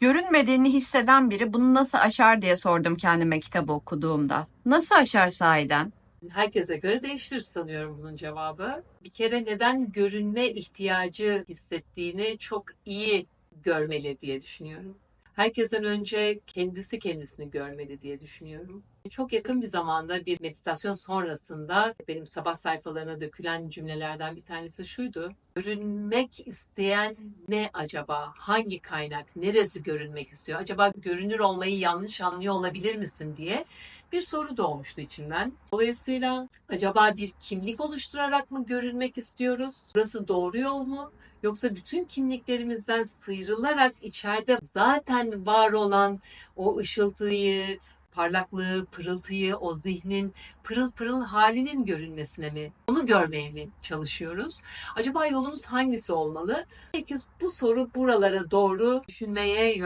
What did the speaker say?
Görünmediğini hisseden biri bunu nasıl aşar diye sordum kendime kitabı okuduğumda. Nasıl aşar sahiden? Herkese göre değişir sanıyorum bunun cevabı. Bir kere neden görünme ihtiyacı hissettiğini çok iyi görmeli diye düşünüyorum. Herkesten önce kendisi kendisini görmeli diye düşünüyorum. Çok yakın bir zamanda bir meditasyon sonrasında benim sabah sayfalarına dökülen cümlelerden bir tanesi şuydu. Görünmek isteyen ne acaba? Hangi kaynak? Neresi görünmek istiyor? Acaba görünür olmayı yanlış anlıyor olabilir misin diye bir soru doğmuştu içimden. Dolayısıyla acaba bir kimlik oluşturarak mı görünmek istiyoruz? Burası doğru yol mu? Yoksa bütün kimliklerimizden sıyrılarak içeride zaten var olan o ışıltıyı, parlaklığı, pırıltıyı, o zihnin pırıl pırıl halinin görünmesine mi, onu görmeye mi çalışıyoruz? Acaba yolumuz hangisi olmalı? Peki bu soru buralara doğru düşünmeye